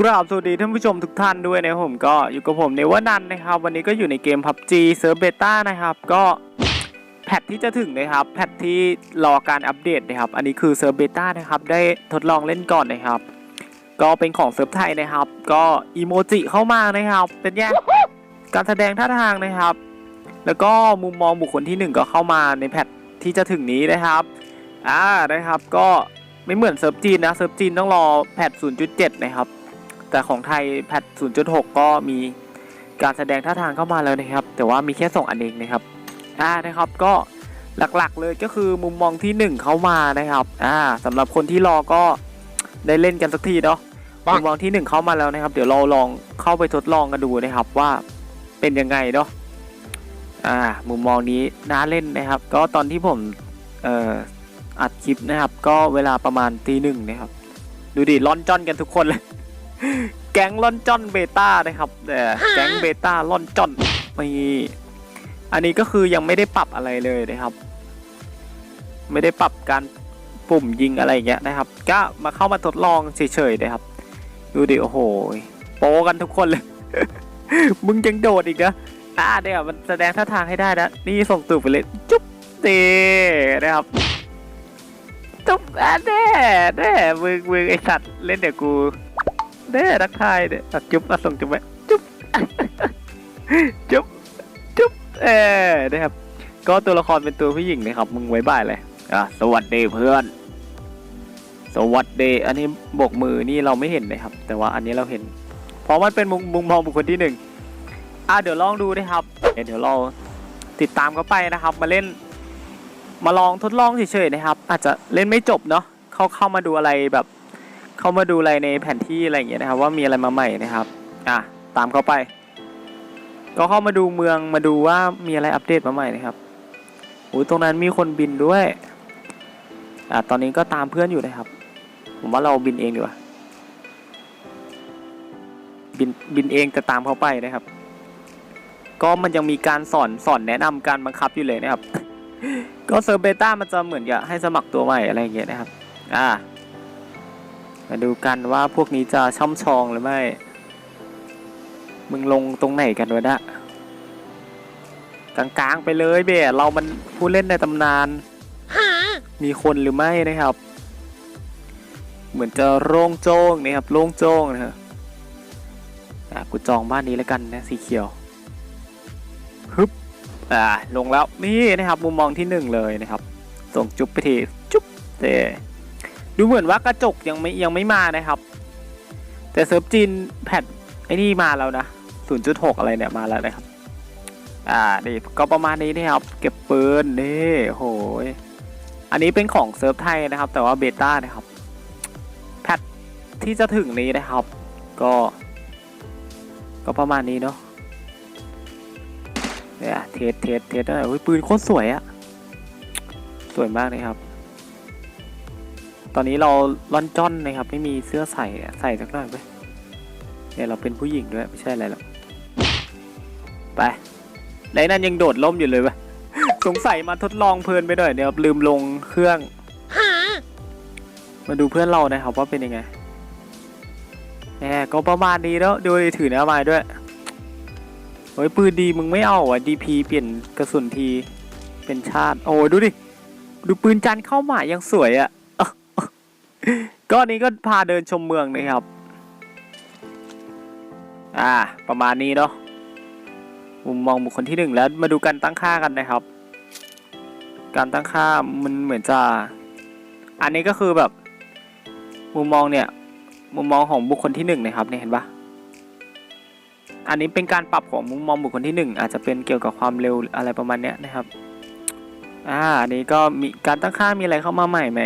กราบสวัสดีท่านผู้ชมทุกท่านด้วยนะผมก็อยู่กับผมเนวนันท์นะครับ วันนี้ก็อยู่ในเกม PUBG เซิร์ฟเบต้านะครับ ก็แพทที่จะถึงนะครับ แพทที่รอการอัปเดตนะครับ อันนี้คือเซิร์ฟเบต้านะครับ ได้ทดลองเล่นก่อนนะครับ ก็เป็นของเซิร์ฟไทยนะครับ ก็อีโมจิเข้ามานะครับ เป็นไงการแสดงท่าทางนะครับ แล้วก็มุมมองบุคคลที่หนึ่งก็เข้ามาในแพทที่จะถึงนี้นะครับอ่านะครับก็ไม่เหมือนเซิร์ฟจีนนะเซิร์ฟจีนต้องรอแพท0.7 นะครับ แต่ของไทยแพท0.6 ก็มีการแสดงท่าทางเข้ามาแล้วนะครับ แต่ว่ามีแค่สองอันเองนะครับอ่านะครับก็หลักๆเลยก็คือมุมมองที่ 1 เข้ามานะครับอ่าสำหรับคนที่รอก็ได้เล่นกันสักทีเนาะปังมุมมองที่ 1 เข้ามาแล้วนะครับ เดี๋ยวเราลองเข้าไปทดลองกันดูนะครับว่าเป็นยังไงเนาะอ่ามุมมองนี้น่าเล่นนะครับ ก็ตอนที่ผมเอ่ออัดคลิปนะครับ ก็เวลาประมาณตีหนึ่งนะครับ ดูดิล่อนจ้อนกันทุกคนเลย แก๊งล่อนจ้อนเบต้านะครับแต่แก๊งเบต้าล่อนจ้อนนี่อันนี้ก็คือยังไม่ได้ปรับอะไรเลยนะครับ ไม่ได้ปรับการปุ่มยิงอะไรอย่างเงี้ยนะครับ ก็มาเข้ามาทดลองเฉยๆนะครับ ดูดิโอ้โหโปกันทุกคนเลย มึงยังโดดอีกนะอ่าเดี๋ยวมันแสดงท่าทางให้ได้นะนี่ส่งตูดไปเลยจุ๊บเตนะครับจุ๊บอะแน่แน่มึงมึงไอสัตว์เล่นเดี๋ยวกู แน่รักทายเนี่ยตัดจุ๊บมาส่งจุ๊บไปจุ๊บจุ๊บจุ๊บเออนะครับ ก็ตัวละครเป็นตัวผู้หญิงนะครับ มึงไว้บ่ายเลยอะสวัสดีเพื่อน สวัสดีอันนี้บกมือนี่เราไม่เห็นนะครับ แต่ว่าอันนี้เราเห็น เพราะมันเป็นมุมมุมมองบุคคลที่หนึ่งอะเดี๋ยวลองดูนะครับเดี๋ยวเราติดตามเขาไปนะครับ มาเล่น มาลองทดลองเฉยๆนะครับ อาจจะเล่นไม่จบเนาะเขาเข้ามาดูอะไรแบบ เข้ามาดูอะไรในแผนที่อะไรอย่างเงี้ยนะครับ ว่ามีอะไรมาใหม่นะครับอะตามเข้าไป ก็เข้ามาดูเมืองมาดูว่ามีอะไรอัปเดตมาใหม่นะครับโอ้ยตรงนั้นมีคนบินด้วยอะตอนนี้ก็ตามเพื่อนอยู่นะครับ ผมว่าเราบินเองดีกว่าบินบินเองแต่ตามเขาไปนะครับ ก็มันยังมีการสอนสอนแนะนำการบังคับอยู่เลยนะครับ ก็เซิร์เบต้ามันจะเหมือนกับให้สมัครตัวใหม่อะไรอย่างเงี้ยนะครับ อ่า มาดูกันว่าพวกนี้จะช่ำชองหรือไม่ มึงลงตรงไหนกันวะนะกลางๆไปเลยเบะเรามันผู้เล่นในตำนาน มีคนหรือไม่นะครับ เหมือนจะโล่งโจ้งนะครับโล่งโจ้งนะครับอะกูจองบ้านนี้แล้วกันนะสีเขียวฮึบอ่าลงแล้วนี่นะครับมุมมองที่หนึ่งเลยนะครับ ส่งจุ๊บไปทีจุ๊บเต ดูเหมือนว่ากระจกยังไม่ยังไม่มานะครับ แต่เซิร์ฟจีนแพทไอ้นี่มาแล้วนะ 0.6 อะไรเนี่ยมาแล้วนะครับ อ่านี่ก็ประมาณนี้นะครับ เก็บปืนนี่โหยอันนี้เป็นของเซิร์ฟไทยนะครับ แต่ว่าเบต้านะครับ แพทที่จะถึงนี้นะครับ ก็ ก็ประมาณนี้เนาะเนี่ยเทสเทสเทสได้โอ้ยปืนโคตรสวยอะสวยมากเลยครับ อนนี้เราล่อนจ้อนนะครับ ไม่มีเสื้อใส่อะใส่สักหน่อยไปเนี่ยเราเป็นผู้หญิงด้วยไม่ใช่อะไรหรอกไปไหนนั่นยังโดดล่มอยู่เลยปะสงสัยมาทดลองเพลินไปหน่อยเนี่ยครับลืมลงเครื่องมาดูเพื่อนเรานะครับว่าเป็นยังไงแหมก็ประมาณนี้แล้วดูถือเนื้อไม้ด้วยเฮ้ยปืนดีมึงไม่เอาอะดีพีเปลี่ยนกระสุนทีเป็นชาติ โอ้ยดูดิ ดูปืนจันทร์เข้ามายังสวยอะ ก็อันนี้ก็พาเดินชมเมืองนะครับ อ่า ประมาณนี้เนาะ มุมมองบุคคลที่หนึ่งแล้วมาดูการตั้งค่ากันนะครับ การตั้งค่ามันเหมือนจะ อันนี้ก็คือแบบ มุมมองเนี่ย มุมมองของบุคคลที่หนึ่งนะครับเนี่ยเห็นปะอันนี้เป็นการปรับของมุมมองบุคคลที่หนึ่งอาจจะเป็นเกี่ยวกับความเร็วอะไรประมาณเนี้ยนะครับ อ่าอันนี้ก็มีการตั้งค่ามีอะไรเข้ามาใหม่ไหม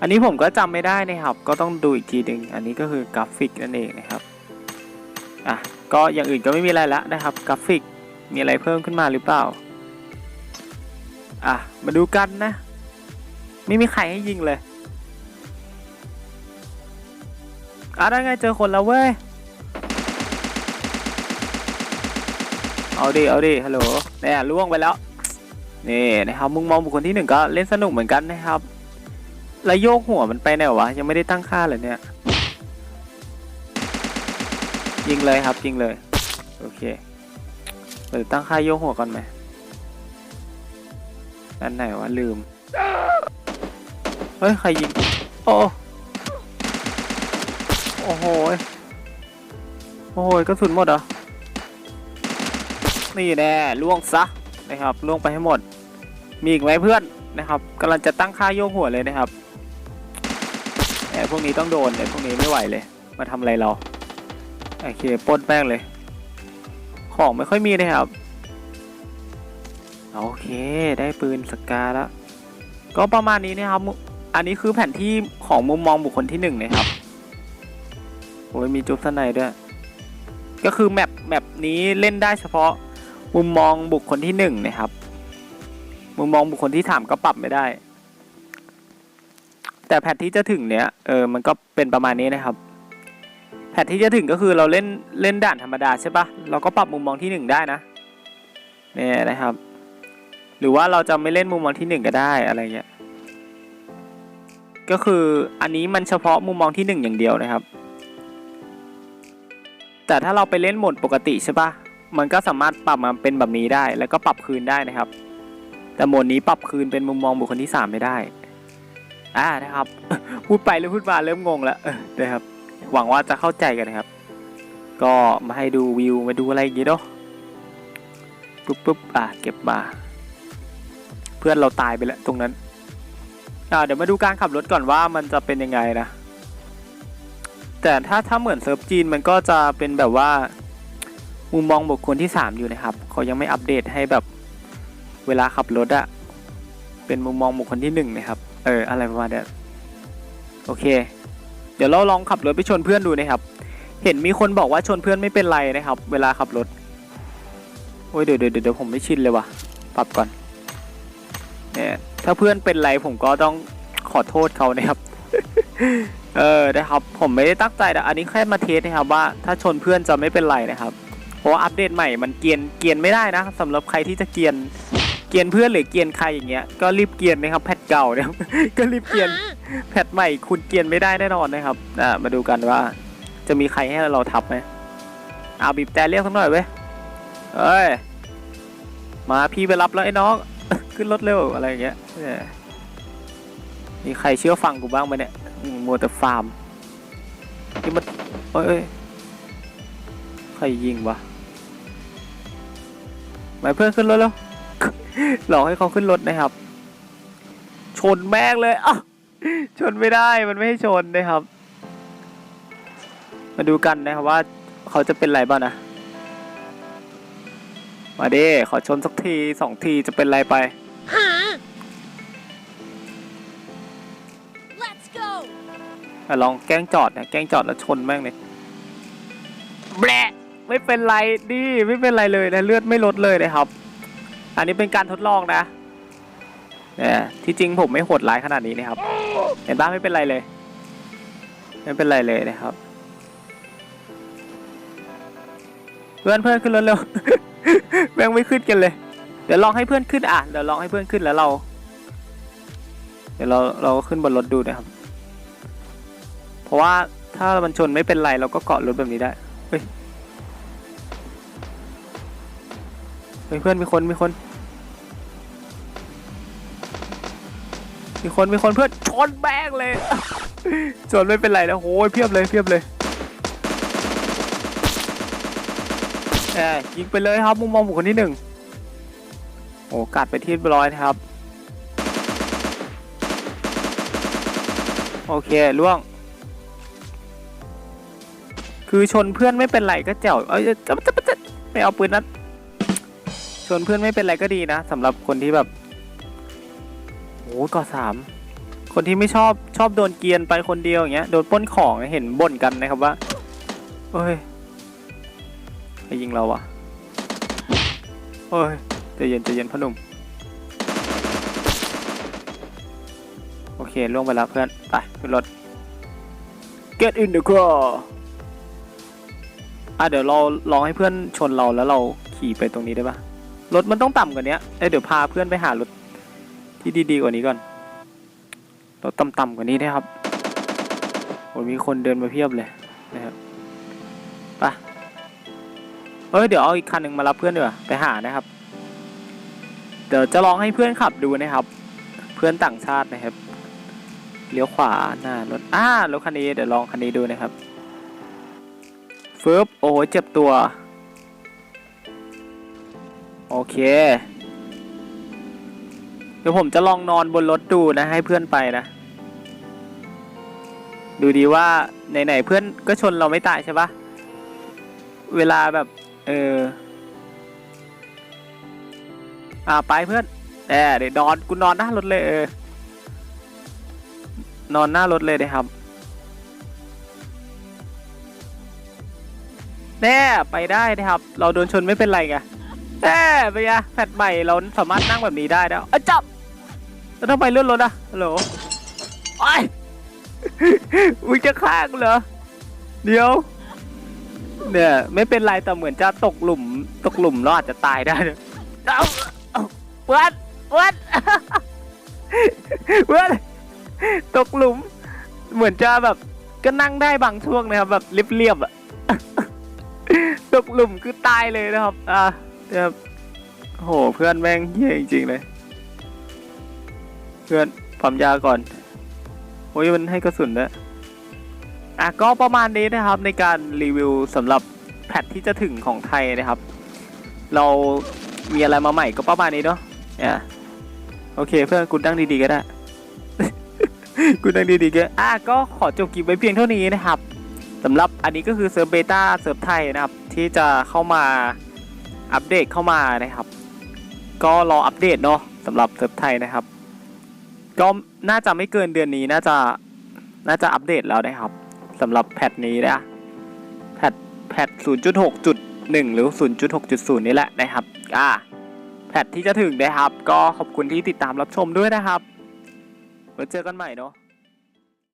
อันนี้ผมก็จำไม่ได้นะครับ ก็ต้องดูอีกทีหนึ่งอันนี้ก็คือกราฟิกนั่นเองนะครับอะก็อย่างอื่นก็ไม่มีอะไรละนะครับ กราฟิกมีอะไรเพิ่มขึ้นมาหรือเปล่าอะมาดูกันนะ ไม่มีใครให้ยิงเลยอะได้ไงเจอคนแล้วเว้ยเอาดิเอาดิฮัลโหลเนี่ยล่วงไปแล้วนี่นะครับมุมมองบุคคลที่หนึ่งก็เล่นสนุกเหมือนกันนะครับ แล้วโยกหัวมันไปไหนวะ ยังไม่ได้ตั้งค่าเลยเนี่ย ยิงเลยครับ ยิงเลย โอเคเดี๋ยวตั้งค่าโยกหัวก่อนไหมอันไหนวะ ลืม เฮ้ย ใครยิง โอ้ โอ้โห โอ้โหกระสุนหมดเหรอ นี่แน่ล่วงซะนะครับล่วงไปให้หมด มีอีกไหมเพื่อนนะครับกำลังจะตั้งค่าโยกหัวเลยนะครับ ไอ้พวกนี้ต้องโดนไอ้พวกนี้ไม่ไหวเลย มาทำอะไรเราโอเคป้นแป้งเลย ของไม่ค่อยมีนะครับ โอเคได้ปืนสกาแล้ว ก็ประมาณนี้นะครับ อันนี้คือแผนที่ของมุมมองบุคคลที่หนึ่งนะครับโอ้ยมีจุบสไนด้วย ก็คือแมปแมปนี้เล่นได้เฉพาะมุมมองบุคคลที่หนึ่งนะครับ มุมมองบุคคลที่สามก็ปรับไม่ได้ แต่แผนที่จะถึงเนี้ยเออมันก็เป็นประมาณนี้นะครับแผนที่จะถึงก็คือเราเล่นเล่นด่านธรรมดาใช่ปะเราก็ปรับมุมมองที่หนึ่งได้นะเนี่ยนะครับ หรือว่าเราจะไม่เล่นมุมมองที่หนึ่งก็ได้อะไรเงี้ยก็คืออันนี้มันเฉพาะมุมมองที่หนึ่งอย่างเดียวนะครับ แต่ถ้าเราไปเล่นโหมดปกติใช่ปะมันก็สามารถปรับมาเป็นแบบนี้ได้ แล้วก็ปรับคืนได้นะครับ แต่โหมดนี้ปรับคืนเป็นมุมมองบุคคลที่สามไม่ได้ อ่านะครับ พูดไปหรือพูดมาเริ่มงงแล้วนะครับ หวังว่าจะเข้าใจกันนะครับ ก็มาให้ดูวิวมาดูอะไรอย่างงี้เนาะปุ๊บปุ๊บอะเก็บมา เพื่อนเราตายไปแล้วตรงนั้นอ่าเดี๋ยวมาดูการขับรถก่อนว่ามันจะเป็นยังไงนะ แต่ถ้าถ้าเหมือนเซิร์ฟจีนมันก็จะเป็นแบบว่ามุมมองบุคคลที่สามอยู่นะครับเขายังไม่อัปเดตให้แบบเวลาขับรถอะเป็นมุมมองบุคคลที่หนึ่งนะครับ อออะไรประมาณเนี้ยโอเค เดี๋ยวเราลองขับรถไปชนเพื่อนดูนะครับ เห็นมีคนบอกว่าชนเพื่อนไม่เป็นไรนะครับ เวลาขับรถโอ้ยเดี๋ยวเดี๋ยวเดี๋ยวผมไม่ชินเลยว่ะปรับก่อนเนี่ยถ้าเพื่อนเป็นไรผมก็ต้องขอโทษเขานะครับเออนะครับผมไม่ได้ตั้งใจนะอันนี้แค่มาเทสนะครับว่าถ้าชนเพื่อนจะไม่เป็นไรนะครับเพราะอัปเดตใหม่มันเกียนเกียนไม่ได้นะสำหรับใครที่จะเกียน เกียนเพื่อนหรือเกียนใครอย่างเงี้ยก็รีบเกียนนะครับ แพทเก่านะครับก็รีบเกียนแพทใหม่ คุณเกียนไม่ได้แน่นอนนะครับอ่ามาดูกันว่า จะมีใครให้เราทับไหมเอาบีบแต่เรียกสักหน่อยเว้ยเอ้ยมาพี่ไปรับแล้วไอ้น้องขึ้นรถเร็วอะไรอย่างเงี้ยเออมีใครเชื่อฟังกูบ้างไหมเนี่ยอืมมัวแต่ฟาร์มนี่มันเอ้ยเอ้ยใครยิงวะมาเพื่อนขึ้นรถแล้ว หลอกให้เขาขึ้นรถนะครับ ชนแม่งเลยอะชนไม่ได้มันไม่ให้ชนนะครับ มาดูกันนะครับว่าเขาจะเป็นไรบ้างนะ มาดิขอชนสักทีสองทีจะเป็นไรไป Huh? Let's go. อะลองแกล้งจอดนะแกล้งจอดแล้วชนแม่งเลยแบะไม่เป็นไรดิไม่เป็นไรเลยนะเลือดไม่ลดเลยนะครับ อันนี้เป็นการทดลองนะเนี่ยที่จริงผมไม่โหดร้ายขนาดนี้นะครับ เห็นบ้างไม่เป็นไรเลย ไม่เป็นไรเลยนะครับ เพื่อนเพื่อนขึ้นรถเร็วแม่งไม่ขึ้นกันเลย เดี๋ยวลองให้เพื่อนขึ้นอะ เดี๋ยวลองให้เพื่อนขึ้นแล้วเรา เดี๋ยวเราเราขึ้นบนรถดูนะครับ เพราะว่าถ้ามันชนไม่เป็นไรเราก็เกาะรถแบบนี้ได้ เฮ้ยเฮ้ยเพื่อนมีคนมีคน มีคนมีคนเพื่อนชนแบงเลยชนไม่เป็นไรนะโหยเพียบเลยเพียบเลยแหมยิงไปเลยครับมุมมองบุคคลที่หนึ่งโอ้กัดไปที่ร้อยนะครับ โอเคล่วง คือชนเพื่อนไม่เป็นไรก็แจ๋วเอ้ยจะจะจะไม่เอาปืนนั้นชนเพื่อนไม่เป็นไรก็ดีนะสำหรับคนที่แบบ โอ้ก่อสามคนที่ไม่ชอบชอบโดนเกียนไปคนเดียวอย่างเงี้ยโดนป้นของเห็นบ่นกันนะครับว่าเฮ้ยใครยิงเราวะเฮ้ยใจเย็นใจเย็นพ่อหนุ่มโอเคล่วงไปแล้วเพื่อนไปขึ้นรถ get in the car อะเดี๋ยวเราลองให้เพื่อนชนเราแล้วเราขี่ไปตรงนี้ได้ปะรถมันต้องต่ำกว่านี้เอ้ยเดี๋ยวพาเพื่อนไปหารถ ที่ดีๆกว่านี้ก่อนรถต่ำๆกว่านี้นะครับโอ้มีคนเดินมาเพียบเลยนะครับไปเอ้ยเดี๋ยวเอาอีกคันหนึ่งมารับเพื่อนดีกว่าไปหานะครับ เดี๋ยวจะลองให้เพื่อนขับดูนะครับ เพื่อนต่างชาตินะครับเลี้ยวขวาหน้ารถอ่ารถคันนี้เดี๋ยวลองคันนี้ดูนะครับฟึบโอ้โหเจ็บตัว โอเค เดี๋ยวผมจะลองนอนบนรถดูนะ ให้เพื่อนไปนะ ดูดีว่าไหนๆเพื่อนก็ชนเราไม่ตายใช่ปะเวลาแบบ เออ อ่าไปเพื่อนแอบเดี๋ยวนอนกูนอนหน้ารถเลยเออนอนหน้ารถเลยนะครับแน่ไปได้นะครับ เราโดนชนไม่เป็นไรไง แน่ไปยะแฟดใหม่เราสามารถนั่งแบบนี้ได้แล้วเอ้ยจับแล้วทำไมเลื่อนรถอะฮัลโหลไอ้ยมึงจะฆ่ากูเหรอเดี๋ยวเนี่ยไม่เป็นไรแต่เหมือนจะตกหลุม ตกหลุมแล้วอาจจะตายได้นะเอาเอาเพื่อนเพื่อนเพื่อนตกหลุม เหมือนจะแบบก็นั่งได้บางช่วงนะครับแบบเรียบๆอะตกหลุมคือตายเลยนะครับ อ่า นะครับโหเพื่อนแม่งเฮี้ยจริงๆเลย เพื่อนปั๊มยาก่อนโอ้ยมันให้กระสุนด้วยอะก็ประมาณนี้นะครับในการรีวิวสำหรับแพทที่จะถึงของไทยนะครับ เรามีอะไรมาใหม่ก็ประมาณนี้เนาะเนี่ยโอเคเพื่อนกูนั่งดีๆก็ได้กูนั่งดีๆก็อะก็ขอจบคลิปไว้เพียงเท่านี้นะครับสำหรับอันนี้ก็คือเซิร์ฟเบต้าเซิร์ฟไทยนะครับ ที่จะเข้ามา อัปเดตเข้ามานะครับ ก็รออัปเดตเนาะสำหรับเซิร์ฟไทยนะครับ ก็น่าจะไม่เกินเดือนนี้น่าจะน่าจะอัปเดตแล้วนะครับสำหรับแพทนี้นะแพทแพท0.6.1 หรือ 0.6.0 นี่แหละนะครับอ่าแพทที่จะถึงนะครับ ก็ขอบคุณที่ติดตามรับชมด้วยนะครับไว้เจอกันใหม่เนาะ